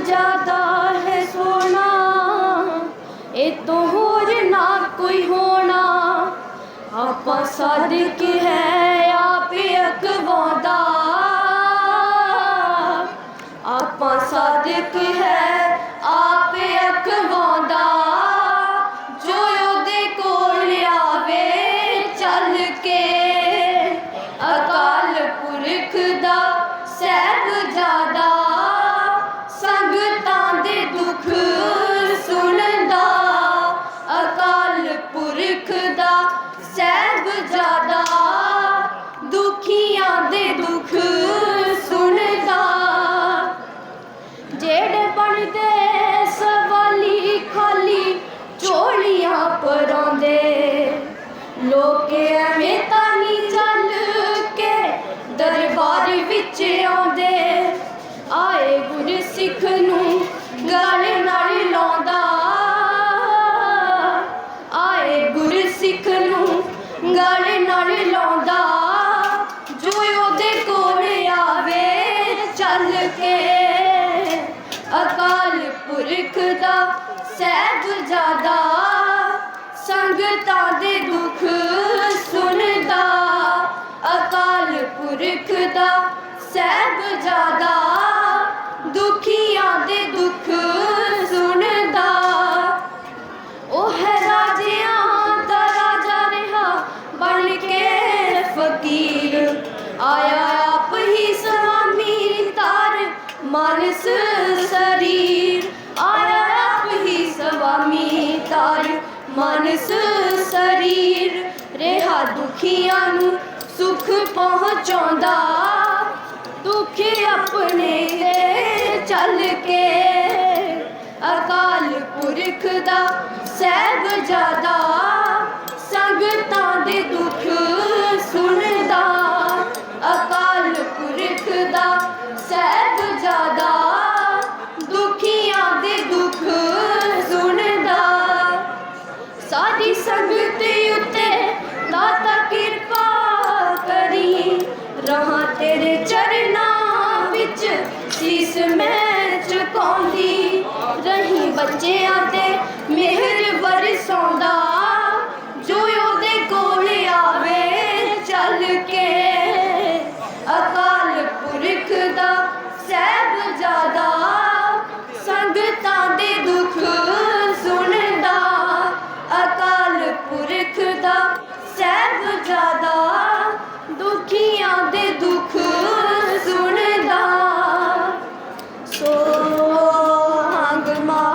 ਜ਼ਿਆਦਾ ਹੈ ਸੋਨਾ ਇਹ ਤੋਂ ਹੋਰ ਨਾ ਕੋਈ ਹੋਣਾ ਆਪਾ ਸਾਦਿਕ ਹੈ ਆਪੇ ਅਕਵਾਉਂਦਾ ਆਪਾ ਸਾਦਿਕ ਹੈ ਆਪੇ ਅਕਵਾਉਂਦਾ ਜੋ ਉਹਦੇ ਕੋਲ ਆਵੇ ਚੱਲ ਕੇ ਅਕਾਲ ਪੁਰਖ ਦਾ ਸਹਿਬ ਜਾਦਾ ਦੇ ਦੁੱਖ ਸੁਣਦਾ, ਅਕਾਲ ਪੁਰਖ ਦਾ ਸਹਿਬਜ਼ਾਦਾ ਦੁਖੀਆਂ ਦੇ ਦੁੱਖ ਸੁਣਦਾ ਜਿਹੜੇ ਬਣਦੇ ਸਵਾਲੀ ਖਾਲੀ ਚੋਲੀਆਂ ਪਰਾਉਂਦੇ। ਲੋਕੇ ਐਵੇਂ ਤਾਂ ਨਹੀਂ ਚੱਲ ਕੇ ਦਰਬਾਰ ਵਿੱਚ ਆਉਂਦੇ। ਗਲ ਨਾਲ ਲਾਉਂਦਾ। ਜੋ ਉਹਦੇ ਕੋਲ ਆਵੇ, ਚੱਲ ਕੇ। ਅਕਾਲ ਪੁਰਖ ਦਾ ਸਹਿਬਜ਼ਾਦਾ ਸੰਗਤਾਂ ਦੇ ਦੁੱਖ ਸੁਣਦਾ। ਅਕਾਲ ਪੁਰਖ ਦਾ ਸਹਿਬਜ਼ਾਦਾ ਦੁਖੀਆਂ ਦੇ ਦੁੱਖ ਕੇ ਆਇਆ ਆਪ ਹੀ ਸਵਾਮੀ ਤਾਰ ਮਾਨਸ ਸਰੀਰ। ਆਇਆ ਆਪ ਹੀ ਸਵਾਮੀ ਤਾਰ, ਮਾਨਸ ਸਰੀਰ। ਰਿਹਾ ਦੁਖੀਆਂ ਨੂੰ ਸੁਖ ਪਹੁੰਚਾਉਂਦਾ। ਦੁੱਖ ਆਪਣੇ ਤੇ ਚੱਲ ਕੇ। ਅਕਾਲ ਪੁਰਖ ਦਾ ਸਹਿਬਜ਼ਾਦਾ ਸੰਗਤਾਂ ਦੇ ਦੁੱਖ ਸਾਡੀ ਸੰਗਤੀ ਉਤੇ ਦਾਤਾ ਕਿਰਪਾ ਕਰੀ। ਰਹਾ ਤੇਰੇ ਚਰਨਾਂ ਵਿੱਚ ਸੀਸ ਮੈਂ ਝੁਕਾਉਂਦੀ, ਰਹੀ ਬੱਚਿਆਂ ਤੇ ਮਿਹਰ ਵਰਸਾਉਂਦਾ।